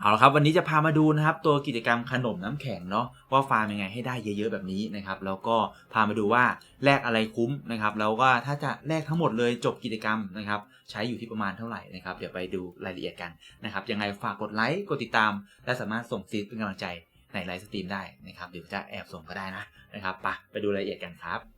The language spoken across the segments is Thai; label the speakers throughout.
Speaker 1: เอาละครับวันนี้จะพามาดูนะครับตัวกิจกรรมขนมน้ำแข็งเนาะว่าฟาร์มยังไงให้ได้เยอะๆแบบนี้นะครับแล้วก็พามาดูว่าแลกอะไรคุ้มนะครับแล้วก็ถ้าจะแลกทั้งหมดเลยจบกิจกรรมนะครับใช้อยู่ที่ประมาณเท่าไหร่นะครับเดี๋ยวไปดูรายละเอียดกันนะครับยังไงฝากกดไลค์กดติดตาม และสามารถส่งซีดเป็นกำลังใจในไลฟ์สตรีมได้นะครับเดี๋ยวจะแอบส่งก็ได้นะนะครับไปไปดูรายละเอียดกันครับ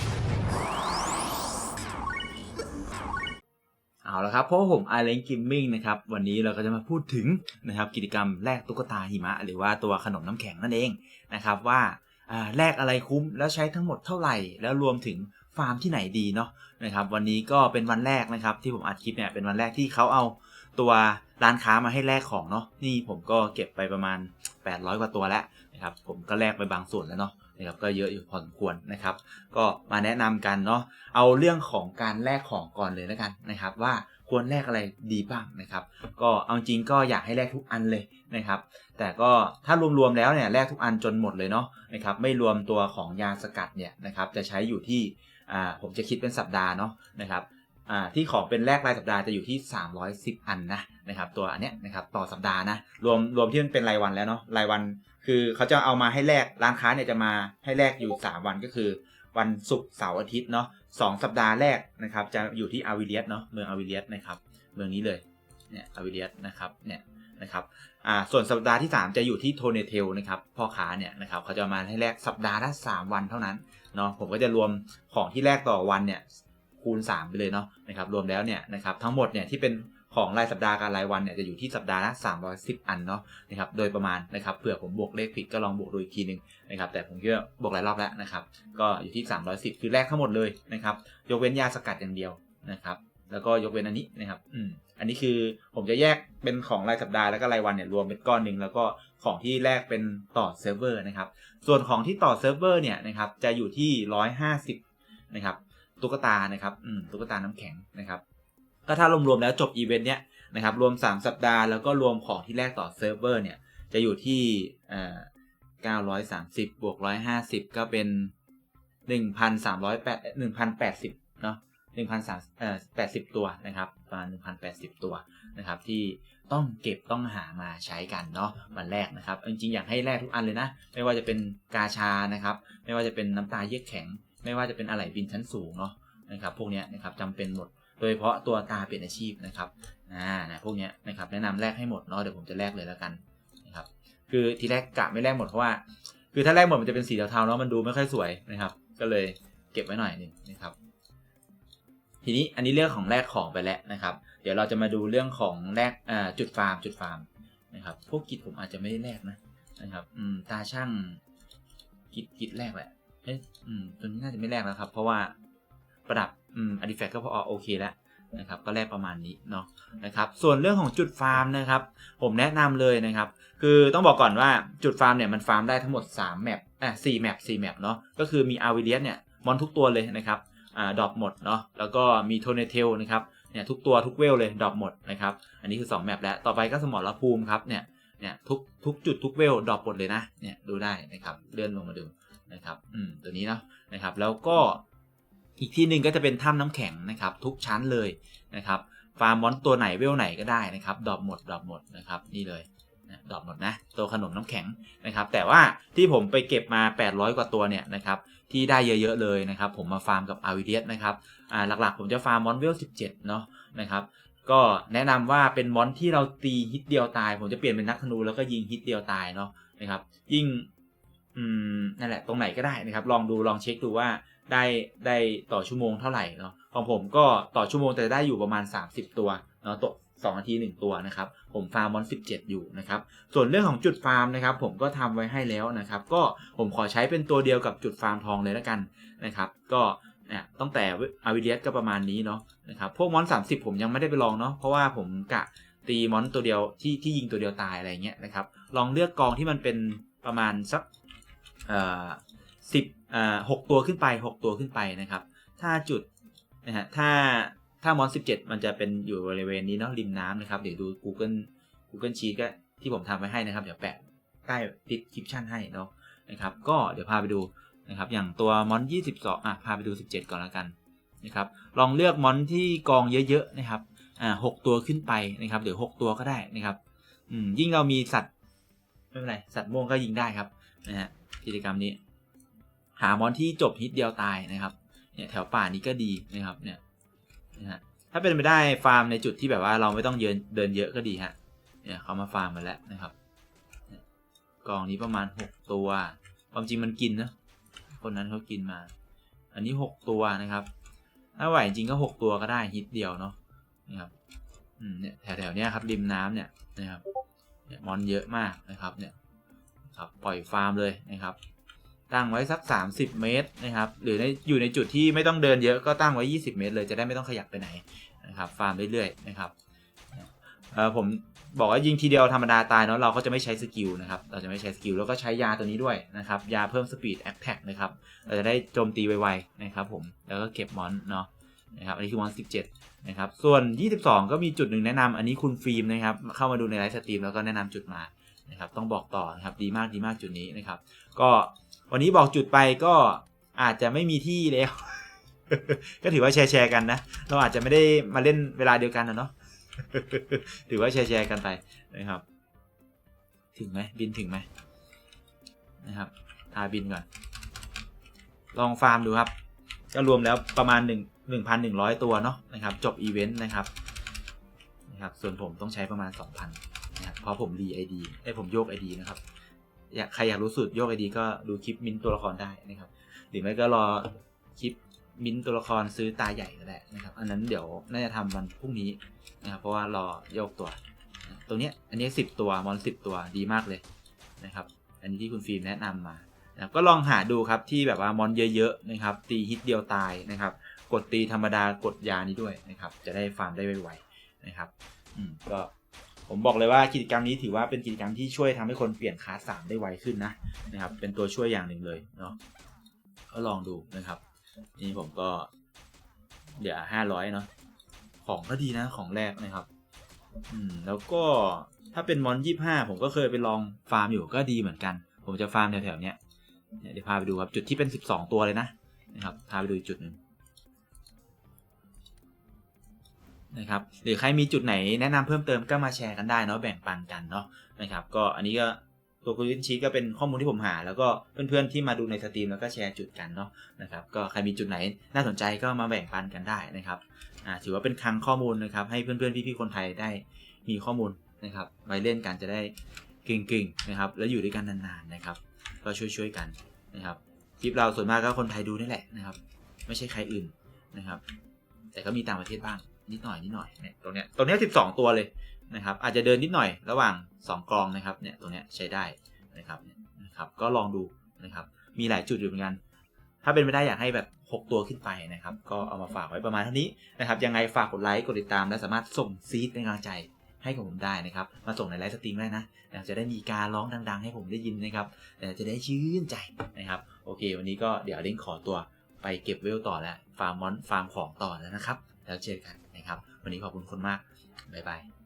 Speaker 1: เอาละครับเพราะผมไอเลนกิมมิ่งนะครับวันนี้เราก็จะมาพูดถึงนะครับกิจกรรมแลกตุ๊กตาหิมะ หรือว่าตัวขนมน้ำแข็งนั่นเองนะครับว่าอ่าแลกอะไรคุ้มแล้วใช้ทั้งหมดเท่าไหร่ แล้วรวมถึงฟาร์มที่ไหนดีเนาะนะครับวันนี้ก็เป็นวันแรกนะครับที่ผมอัดคลิปเนี่ยเป็นวันแรกที่เขาเอาตัวร้านค้ามาให้แลกของเนาะนี่ผมก็เก็บไปประมาณ 800 กว่าตัวแล้วนะครับผมก็แลกไปบางส่วนแล้วเนาะ นะครับก็เยอะอยู่พอสมควรนะครับ ก็มาแนะนำกันเนาะเอาเรื่องของการแลกของก่อนเลยแล้วกันนะครับ ว่าควรแลกอะไรดีบ้างนะครับ ก็เอาจริงก็อยากให้แลกทุกอันเลยนะครับ แต่ก็ถ้ารวมๆแล้วเนี่ยแลกทุกอันจนหมดเลยเนาะนะครับ ไม่รวมตัวของยาสกัดเนี่ยนะครับ จะใช้อยู่ที่อ่าผมจะคิดเป็นสัปดาห์เนาะนะครับอ่าที่ของเป็นแลกรายสัปดาห์จะอยู่ที่ 310 อันนะนะครับตัวอันเนี้ยนะครับต่อสัปดาห์นะรวมรวมที่มันเป็นรายวันแล้วเนาะรายวัน คือเขาจะเอามาให้แลกร้านค้าเนี่ยจะมาให้แลกอยู่ 3 วันก็คือ วันศุกร์เสาร์อาทิตย์เนาะสองสัปดาห์แรกนะครับ จะอยู่ที่อาวิเลียสเนาะเมืองอาวิเลียสนะครับ เมืองนี้เลยเนี่ยอาวิเลียสนะครับเนี่ยนะครับอ่าส่วนสัปดาห์ที่ 3 จะอยู่ที่โทเนเทลนะครับพ่อค้าเนี่ยนะครับเขาจะมาให้แลกสัปดาห์ละ3วันเท่านั้นเนาะผมก็จะรวมของที่แลกต่อวันเนี่ยคูณ 3 ไปเลยเนาะนะครับรวมแล้วเนี่ยนะครับทั้งหมดเนี่ยที่เป็น ของรายสัปดาห์กับรายวันเนี่ยจะอยู่ที่สัปดาห์ละ310 อันเนาะนะครับโดยประมาณนะครับเผื่อผมบวกเลขผิดก็ลองบวกดูอีกทีหนึงนะครับแต่ผมคิดว่าบวกหลายรอบแล้วนะครับก็อยู่ที่ 310 คือแรกทั้งหมดเลยนะครับยกเว้นยาสกัดอย่างเดียวนะครับแล้วก็ยกเว้นอันนี้นะครับอืมอันนี้คือผมจะแยกเป็นของรายสัปดาห์แล้วก็รายวันเนี่ยรวมเป็นก้อนหนึ่งแล้วก็ของที่แรกเป็นต่อเซิร์ฟเวอร์นะครับส่วนของที่ต่อเซิร์ฟเวอร์เนี่ยนะครับจะอยู่ที่ 150นะครับตุ๊กตานะครับอืมตุ๊กตาน้ำแข็งนะครับ ก็ถ้ารวมๆแล้วจบอีเวนต์เนี้ยนะครับรวม 3 สัปดาห์แล้วก็รวมของที่แรกต่อเซิร์ฟเวอร์เนี่ยจะอยู่ที่เอ่อ930บวก150ก็เป็น1,308 1,080เนาะ1,300เอ่อ80ตัวนะครับประมาณ1,080ตัวนะครับ ที่ต้องเก็บต้องหามาใช้กันเนาะวันแรกนะครับ จริงๆ อยากให้แลกทุกอันเลยนะ ไม่ว่าจะเป็นกาชานะครับ ไม่ว่าจะเป็นน้ำตาเยือกแข็ง ไม่ว่าจะเป็นอะไหล่บินชั้นสูงเนาะนะครับ พวกเนี้ยนะครับจำเป็นหมด โดยเฉพาะตัวตาเปลี่ยนอาชีพนะครับอ่านะพวกเนี้ยนะครับแนะนำแลกให้หมดเนาะเดี๋ยวผมจะแลกเลยแล้วกันนะครับคือทีแรกกะไม่แลกหมดเพราะว่า คือถ้าแลกหมดมันจะเป็นสีเทาๆเนาะมันดูไม่ค่อยสวยนะครับ ก็เลยเก็บไว้หน่อยนึงนะครับทีนี้อันนี้เรื่องของแลกของไปแล้วนะครับ เดี๋ยวเราจะมาดูเรื่องของแลกอ่าจุดฟาร์มจุดฟาร์มนะครับ พวกกิจผมอาจจะไม่ได้แลกนะนะครับอืมตาช่างกิจกิจแรกแหละเอ๊ะอืมตัวนี้น่าจะไม่แลกแล้วครับ เพราะว่าประดับ อืมอดิแฟกต์ก็พอโอเคแล้วนะครับก็แลกประมาณนี้เนาะนะครับส่วนเรื่องของจุดฟาร์มนะครับผมแนะนำเลยนะครับ คือต้องบอกก่อนว่าจุดฟาร์มเนี่ยมันฟาร์มได้ทั้งหมด3แมปอะ4แมป4แมปเนาะก็คือมีอาวิเลียสเนี่ยมอนทุกตัวเลยนะครับอ่าดรอปหมดเนาะแล้วก็มีโทเนเทลนะครับเนี่ยทุกตัวทุกเวลเลยดรอปหมดนะครับอันนี้คือ2แมปแล้วต่อไปก็สมรภูมิครับเนี่ยเนี่ยทุกทุกจุดทุกเวลดรอปหมดเลยนะเนี่ยดูได้นะครับเลื่อนลงมาดูนะครับอืมตัวนี้เนาะนะครับแล้วก็ อีกที่หนึ่งก็จะเป็นถ้ำน้ำแข็งนะครับ ทุกชั้นเลยนะครับ ฟาร์มมอนตัวไหนเวลไหนก็ได้นะครับดรอปหมดดรอปหมดนะครับนี่เลยดรอปหมดนะ ตัวขนมน้ำแข็งนะครับ แต่ว่าที่ผมไปเก็บมา 800 กว่าตัวเนี่ยนะครับ ที่ได้เยอะๆเลยนะครับ ผมมาฟาร์มกับอาวิเดียสนะครับอ่าหลักๆ ผมจะฟาร์มมอนเวล 17 เนาะนะครับก็แนะนำว่าเป็นมอนที่เราตีฮิตเดียวตาย ผมจะเปลี่ยนเป็นนักธนูแล้วก็ยิงฮิตเดียวตายเนาะนะครับ ยิ่งอืมนั่นแหละตรงไหนก็ได้นะครับ ลองดูลองเช็คดูว่า ได้ได้ต่อชั่วโมงเท่าไหร่เนาะของผมก็ต่อชั่วโมงแต่ได้อยู่ประมาณ 30 ตัวเนาะตก2นาที1ตัวนะครับ ผมฟาร์มมอน17อยู่นะครับ ส่วนเรื่องของจุดฟาร์มนะครับ ผมก็ทำไว้ให้แล้วนะครับ ก็ผมขอใช้เป็นตัวเดียวกับจุดฟาร์มทองเลยแล้วกันนะครับ ก็เนี่ยตั้งแต่อาวิเดียสก็ประมาณนี้เนาะนะครับ พวกมอน30ผมยังไม่ได้ไปลองเนาะเพราะว่าผมกะตีมอนตัวเดียวที่ที่ยิงตัวเดียวตายอะไรเงี้ยนะครับ ลองเลือกกองที่มันเป็นประมาณสักเอ่อ สิบเอ่อหกตัวขึ้นไปหกตัวขึ้นไปนะครับ ถ้าจุดนะฮะถ้าถ้ามอนสิบเจ็ดมันจะเป็นอยู่บริเวณนี้เนาะริมน้ำนะครับ เดี๋ยวดู Google Google Sheet ก็ที่ผมทำไว้ให้นะครับ เดี๋ยวแปะใต้ description ให้เนาะนะครับ ก็เดี๋ยวพาไปดูนะครับ อย่างตัวมอนยี่สิบสองอะ พาไปดูสิบเจ็ดก่อนละกันนะครับ ลองเลือกมอนที่กองเยอะๆนะครับ อ่าหกตัวขึ้นไปนะครับเดี๋ยวหกตัวก็ได้นะครับ อืมยิ่งเรามีสัตว์ไม่เป็นไร สัตว์ม่วงก็ยิงได้ครับนะฮะกิจกรรมนี้ หามอนที่จบฮิตเดียวตายนะครับเนี่ยแถวป่านี้ก็ดีนะครับเนี่ยนะฮะถ้าเป็นไปได้ฟาร์มในจุดที่แบบว่าเราไม่ต้องเดินเดินเยอะก็ดีฮะเนี่ยเขามาฟาร์มมาแล้วนะครับเนี่ยกองนี้ประมาณหกตัว ความจริงมันกินนะคนนั้นเขากินมา อันนี้หกตัวนะครับ ถ้าไหวจริงก็หกตัวก็ได้ฮิตเดียวเนาะนะครับอืมเนี่ยแถวๆเนี้ยครับริมน้ำเนี่ยนะครับมอนเยอะมากนะครับเนี่ยครับปล่อยฟาร์มเลยนะครับ ตั้งไว้สัก 30 เมตรนะครับ หรือในอยู่ในจุดที่ไม่ต้องเดินเยอะก็ตั้งไว้ 20 เมตร เลยจะได้ไม่ต้องขยับไปไหนนะครับฟาร์มเรื่อยๆนะครับผมบอกว่ายิงทีเดียวธรรมดาตายเนาะเราก็จะไม่ใช้สกิลนะครับ เราจะไม่ใช้สกิลแล้วก็ใช้ยาตัวนี้ด้วยนะครับ ยาเพิ่มสปีดแอคแท็กนะครับ เราจะได้โจมตีไวๆนะครับผม แล้วก็เก็บมอนเนาะนะครับ อันนี้คือมอน17 นะครับ ส่วน 22 ก็มีจุดหนึ่งแนะนำอันนี้คุณฟิล์มนะครับ เข้ามาดูในไลฟ์สตรีมแล้วก็แนะนำจุดมานะครับ ต้องบอกต่อนะครับ ดีมากดีมากจุดนี้นะครับ ก็ วันนี้บอกจุดไปก็อาจจะไม่มีที่แล้ว ก็ถือว่าแชร์แชร์กันนะ เราอาจจะไม่ได้มาเล่นเวลาเดียวกันนะเนาะถือว่าแชร์แชร์กันไปนะครับ ถึงไหมบินถึงไหมนะครับทาบินก่อน ลองฟาร์มดูครับ ก็รวมแล้วประมาณ 1 1,100 ตัวเนาะนะครับ จบอีเวนต์นะครับนะครับ ส่วนผมต้องใช้ประมาณ 2,000นะครับเพราะผมรีไอดีไอผมโยกไอดีนะครับ อยากใครอยากรู้สูตรโยกไอดีก็ดูคลิปมินตัวละครได้นะครับ หรือไม่ก็รอคลิปมินตัวละครซื้อตาใหญ่ก็ได้นะครับ อันนั้นเดี๋ยวน่าจะทำวันพรุ่งนี้นะครับเพราะว่ารอโยกตัวตัวเนี้ยอันนี้สิบตัวมอนสิบตัวดีมากเลยนะครับ อันนี้ที่คุณฟิล์มแนะนำมานะก็ลองหาดูครับที่แบบว่ามอนเยอะๆนะครับ ตีฮิตเดียวตายนะครับ กดตีธรรมดากดยานี้ด้วยนะครับ จะได้ฟาร์มได้ไวๆนะครับ อืมก็ ผมบอกเลยว่ากิจกรรมนี้ถือว่าเป็นกิจกรรมที่ช่วยทำให้คนเปลี่ยนคลาสสามได้ไวขึ้นนะนะครับ เป็นตัวช่วยอย่างหนึ่งเลยเนาะก็ลองดูนะครับ นี่ผมก็เดี๋ยวห้าร้อยเนาะของก็ดีนะของแรกนะครับ อืมแล้วก็ถ้าเป็นมอนยี่ห้าผมก็เคยไปลองฟาร์มอยู่ก็ดีเหมือนกัน ผมจะฟาร์มแถวๆเนี้ยเนี่ยเดี๋ยวพาไปดูครับจุดที่เป็นสิบสองตัวเลยนะนะครับพาไปดูจุดหนึ่ง นะครับหรือใครมีจุดไหนแนะนำเพิ่มเติมก็มาแชร์กันได้เนาะแบ่งปันกันเนาะนะครับก็อันนี้ก็ตัวคุณลินชีก็เป็นข้อมูลที่ผมหา แล้วก็เพื่อนๆที่มาดูในสตรีมแล้วก็แชร์จุดกันเนาะนะครับก็ใครมีจุดไหนน่าสนใจก็มาแบ่งปันกันได้นะครับถือว่าเป็นคลังข้อมูลนะครับให้เพื่อนๆพี่ๆคนไทยได้มีข้อมูลนะครับไว้เล่นกันจะได้เก่งๆนะครับแล้วอยู่ด้วยกันนานๆนะครับ ก็ช่วยๆกันนะครับคลิปเราส่วนมากก็คนไทยดูนี่แหละนะครับ ไม่ใช่ใครอื่นนะครับ แต่ก็มีต่างประเทศบ้าง นิดหน่อยนิดหน่อยเนี่ยตรงเนี้ยตรงเนี้ยสิบสองตัวเลยนะครับ อาจจะเดินนิดหน่อยระหว่างสองกองนะครับเนี่ยตรงเนี้ยใช้ได้นะครับนะครับ ก็ลองดูนะครับ มีหลายจุดอยู่เหมือนกัน ถ้าเป็นไม่ได้อยากให้แบบ 6 ตัวขึ้นไปนะครับ ก็เอามาฝากไว้ประมาณเท่านี้นะครับ ยังไงฝากกดไลค์กดติดตามและสามารถส่งซีดเป็นกำลังใจให้กับผมได้นะครับ มาส่งในไลฟ์สตรีมได้นะจะได้มีการร้องดัง ๆ ให้ผมได้ยินนะครับจะได้ชื่นใจนะครับ โอเค วันนี้ก็เดี๋ยวเล่นขอตัวไปเก็บเวลต่อแล้วฟาร์มมอนฟาร์มของต่อแล้วนะครับ แล้วเจอกัน วันนี้ขอบคุณคนมาก บ๊ายบาย